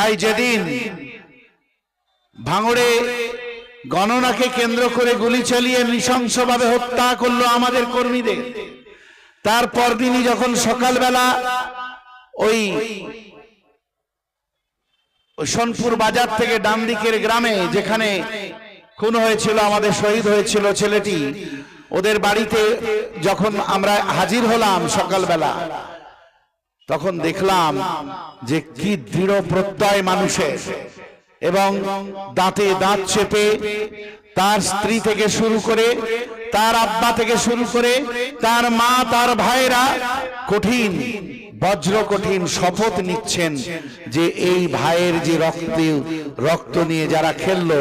তাই যেদিন ভাঙড়ে গণনাকে কেন্দ্র করে গুলি চালিয়ে নৃশংসভাবে হত্যা করল আমাদের কর্মীদের তারপর দিনই যখন সকালবেলা ওই সোনপুর বাজার থেকে ডান দিকের গ্রামে যেখানে খুন হয়েছিল, আমাদের শহীদ হয়েছিল ছেলেটি, ওদের বাড়িতে যখন আমরা হাজির হলাম সকালবেলা তখন দেখলাম যে কি দৃঢ় প্রত্যয় মানুষের। এবং দাঁতে দাঁত চেপে তার স্ত্রী থেকে শুরু করে, তার আব্বা থেকে শুরু করে, তার মা, তার ভাইরা কঠিন, বজ্র কঠিন শপথ নিচ্ছেন যে এই ভাইয়ের যে রক্ত রক্ত নিয়ে যারা খেললো,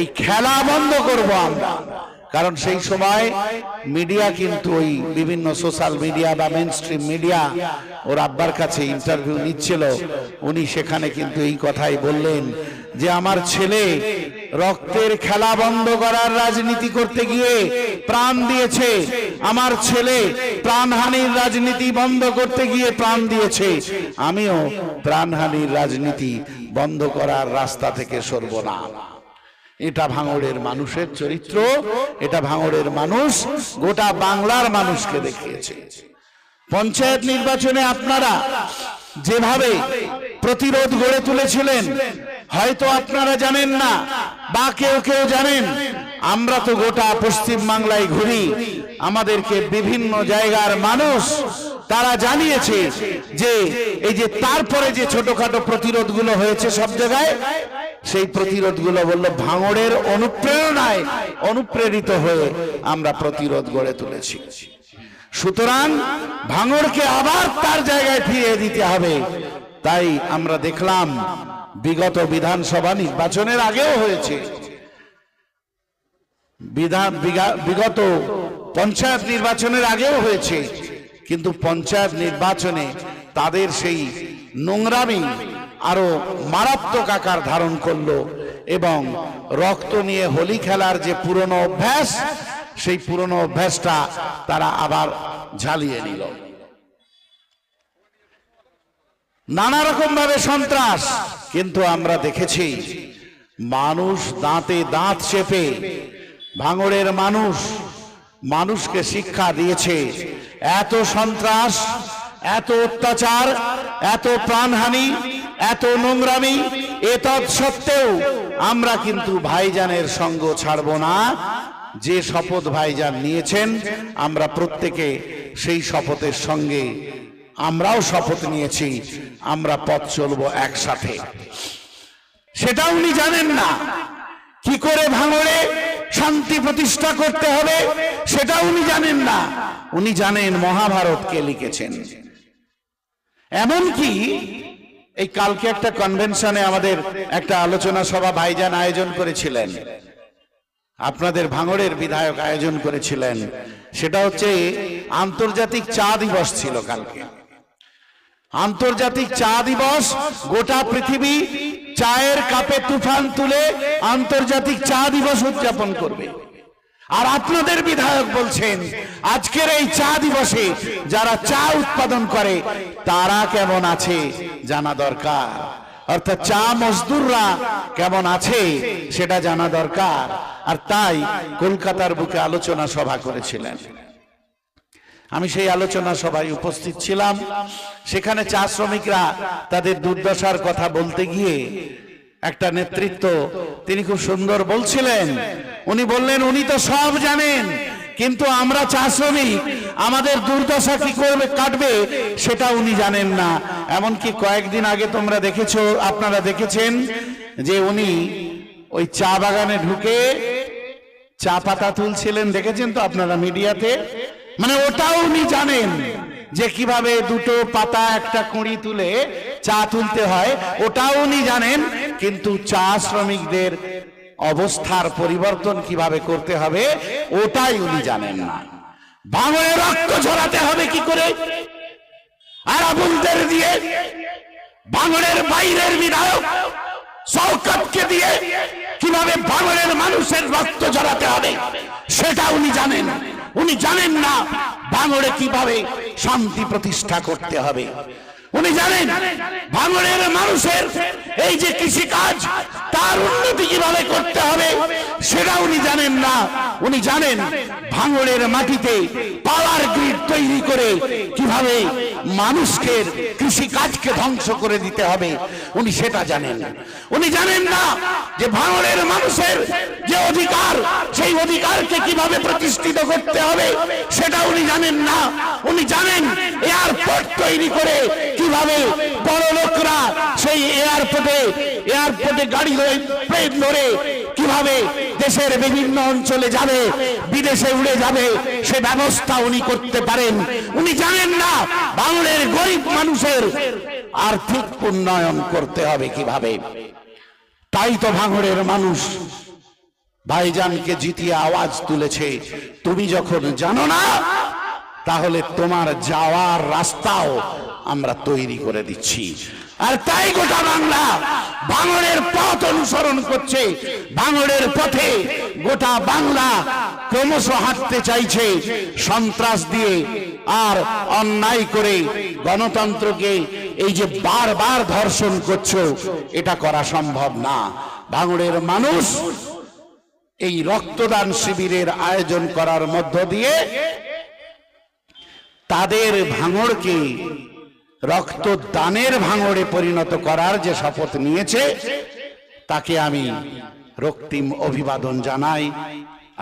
এই খেলা বন্ধ করব আমরা। কারণ সেই সময় মিডিয়া কিন্তু ওই বিভিন্ন সোশ্যাল মিডিয়া বা মেন স্ট্রিম মিডিয়া ওর আব্বার কাছে ইন্টারভিউ নিচ্ছিল। উনি সেখানে কিন্তু এই কথাই বললেন যে আমার ছেলে রক্তের খেলা বন্ধ করার রাজনীতি করতে গিয়ে প্রাণ দিয়েছে। আমার ছেলে প্রাণহানির রাজনীতি বন্ধ করতে গিয়ে প্রাণ দিয়েছে। আমিও প্রাণহানির রাজনীতি বন্ধ করার রাস্তা থেকে সরব না। এটা ভাঙড়ের মানুষের চরিত্র, এটা ভাঙড়ের মানুষ, গোটা বাংলার মানুষকে দেখিয়েছে। পঞ্চায়েত নির্বাচনে আপনারা যেভাবে প্রতিরোধ গড়ে তুলেছিলেন, হয়তো আপনারা জানেন না, বা কেউ কেউ জানেন, আমরা তো গোটা পশ্চিম বাংলায় ঘুরি, আমাদেরকে বিভিন্ন জায়গার মানুষ তারা জানিয়েছে যে, এই যে তারপরে যে ছোটখাটো প্রতিরোধগুলো হয়েছে সব জায়গায় সেই প্রতিরোধগুলো বলল, ভাঙড়ের অনুপ্রেরণায় অনুপ্রেরিত হয়ে আমরা প্রতিরোধ গড়ে তুলেছি। সুতরাং ভাঙড়কে আবার তার জায়গায় ফিরিয়ে দিতে হবে। তাই আমরা দেখলাম, বিগত বিধানসভা নির্বাচনের আগেও হয়েছে। বিধান বিগা- বিগত পঞ্চায়েত নির্বাচনের আগেও হয়েছে। কিন্তু পঞ্চায়েত নির্বাচনে তাদের সেই নোংরামি আরও মারাত্মক আকার ধারণ করল এবং রক্ত নিয়ে হোলি খেলার যে পুরনো অভ্যাস, সেই পুরনো অভ্যাসটা তারা আবার ঝালিয়ে নিল। নানা রকম ভাবে সন্ত্রাস, কিন্তু আমরা দেখেছি মানুষ দাঁতে দাঁত চেপে ভাঙড়ের মানুষ মানুষকে শিক্ষা দিয়েছে, এত সন্ত্রাস, এত অত্যাচার, এত প্রাণহানি এত নোংরামি এতৎ সত্ত্বেও আমরা কিন্তু ভাইজানের সঙ্গ ছাড়ব না। যে শপথ ভাইজান নিয়েছেন, আমরা প্রত্যেকে সেই শপথের সঙ্গে আমরাও শপথ নিয়েছি, আমরা পথ চলবো একসাথে। সেটা উনি জানেন না। কি করে ভাঙড়ে শান্তি প্রতিষ্ঠা করতে হবে, সেটা উনি জানেন না। উনি জানেন মহাভারত কে লিখেছেন। এমনকি এই কালকে একটা কনভেনশনে আমাদের একটা আলোচনা সভা ভাইজান আয়োজন করেছিলেন। আপনাদের ভাঙড়ের বিধায়ক আয়োজন করেছিলেন। সেটা হচ্ছে আন্তর্জাতিক চা দিবস ছিল কালকে। আন্তর্জাতিক চা দিবস, গোটা পৃথিবী চায়ের কাপে তুফান তুলে আন্তর্জাতিক চা দিবস উদযাপন করবে। আর আপনাদের বিধায়ক বলছেন, আজকের এই চা দিবসে যারা চা উৎপাদন করে, তারা কেমন আছে? জানা দরকার। অর্থাৎ চা মজদুররা কেমন আছে সেটা জানা দরকার। আর তাই কলকাতার বুকে আলোচনা সভা করেছিলেন। আমি সেই আলোচনা সভায় উপস্থিত ছিলাম। সেখানে চা শ্রমিকরা তাদের দুর্দশার কথা বলতে গিয়ে একটা নেতৃত্ব তিনি খুব সুন্দর বলছিলেন। উনি বললেন, উনি তো সব জানেন। কিন্তু আমরা চা শ্রমিক আমাদের দুর্দশা কি করবে, কাটবে, সেটা উনি জানেন না। এমনকি কয়েকদিন আগে তোমরা দেখেছ, আপনারা দেখেছেন যে উনি ওই চা বাগানে ঢুকে চা পাতা তুলছিলেন। দেখেছেন তো আপনারা মিডিয়াতে? মানে ওটাও উনি জানেন যে কীভাবে দুটো পাতা, একটা কুঁড়ি তুলে চা তুলতে হয়। ওটাও উনি জানেন, কিন্তু চা শ্রমিকদের অবস্থার পরিবর্তন কীভাবে করতে হবে, ওটাই উনি জানেন না। ভাঙড়ে রক্ত ঝরাতে হবে কি করে? আর আবুলদের দিয়ে ভাঙড়ের বাইরের বিধায়ক শওকতকে দিয়ে কীভাবে ভাঙড়ের মানুষের রক্ত ঝরাতে হবে, সেটা উনি জানেন। উনি জানেন না ভাঙড়ে কীভাবে শান্তি প্রতিষ্ঠা করতে হবে। উনি জানেন ভাঙড়ের মানুষের এই যে কৃষি কাজ তার উন্নতি কীভাবে করতে হবে, সেটা উনি জানেন না। উনি জানেন ভাঙড়ের মাটিতে পাওয়ার গ্রিড তৈরি করে কীভাবে মানুষকে কৃষি কাজকে ধ্বংস করে দিতে হবে। উনি সেটা জানেন। উনি জানেন না যে ভাঙড়ের মানুষের যে অধিকার, সেই অধিকারকে কীভাবে প্রতিষ্ঠিত করতে হবে, সেটা উনি জানেন না। উনি জানেন এয়ারপোর্ট তৈরি করে কীভাবে বড় লোকরা সেই এয়ারপোর্টে এয়ারপোর্টে গাড়ি ধরে, প্লেন ধরে কীভাবে দেশের বিভিন্ন অঞ্চলে যাবে, বিদেশে উড়ে যাবে, সে ব্যবস্থা উনি করতে পারেন। উনি জানেন না, বাংলার গরিব মানুষের আর্থিক উন্নয়ন করতে হবে কীভাবে। তাই তো ভাঙড়ের মানুষ ভাইজানকে জিতিয়ে আওয়াজ তুলেছে, তুমি যখন জানো না, তাহলে তোমার যাওয়ার রাস্তাও আমরা তৈরি করে দিচ্ছি। আর তাই গোটা বাংলা ভাঙড়ের পথ অনুসরণ করছে ভাঙড়ের পথে গোটা বাংলা ক্রমশ হাঁটতে চাইছে। সন্ত্রাস দিয়ে আর অন্যায় করে গণতন্ত্রকে এই যে বারবার ধর্ষণ করছ, এটা করা সম্ভব না। ভাঙড়ের মানুষ এই রক্তদান শিবিরের আয়োজন করার মধ্য দিয়ে তাদের ভাঙড়কে রক্তদানের ভাঙড়ে পরিণত করার যে শপথ নিয়েছে, তাকে আমি রক্তিম অভিবাদন জানাই,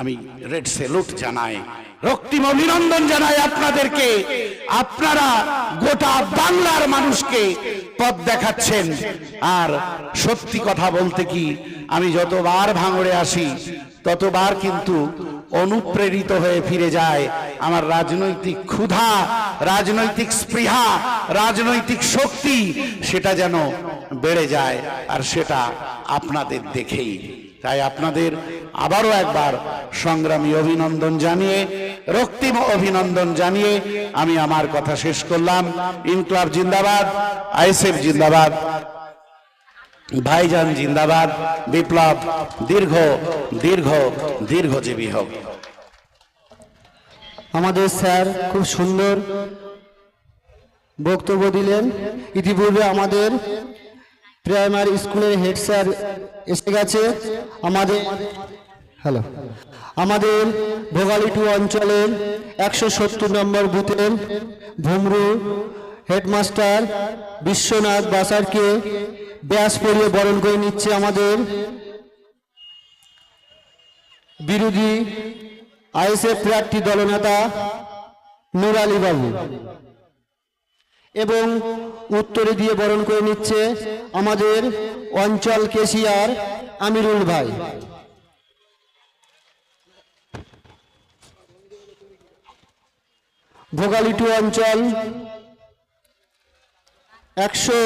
আমি রেড সেলুট জানাই, রক্তিম অভিনন্দন জানাই আপনাদেরকে। আপনারা গোটা বাংলার মানুষকে পথ দেখাচ্ছেন। আর সত্যি কথা বলতে কি আমি যতবার ভাঙড়ে আসি, ততবার কিন্তু অনুপ্রেরিত হয়ে ফিরে যায় আমার রাজনৈতিক ক্ষুধা, রাজনৈতিক স্পৃহা, রাজনৈতিক শক্তি, সেটা যেন বেড়ে যায় আর সেটা আপনাদের দেখেই। তাই আপনাদের আবারও একবার সংগ্রামী অভিনন্দন জানিয়ে, রক্তিম অভিনন্দন জানিয়ে আমি আমার কথা শেষ করলাম। ইনকলাব জিন্দাবাদ, আইএসএফ জিন্দাবাদ। ভাইজান জিন্দাবাদ, বিপ্লব, দীর্ঘ দীর্ঘ, দীর্ঘজীবী হোক। আমাদের স্যার খুব সুন্দর বক্তব্য দিলেন। ইতিপূর্বে আমাদের প্রাইমারি স্কুলের হেড স্যার এসে গেছে। আমাদের হ্যালো, আমাদের ভোগালী টু অঞ্চলের একশো সত্তর নম্বর বুথের ভুমরু হেডমাস্টার বিশ্বনাথ বাসারকে ব্যাস পরিয়ে বরণ করে নিচ্ছে আমাদের বিরোধী আইএসএফ প্রার্থী দলনেতা নুর আলী বাবু। এবং উত্তরে দিয়ে বরণ করে নিচ্ছে আমাদের অঞ্চল কেশিয়ার আমিরুল ভাই। ভোগালিটু অঞ্চল একশো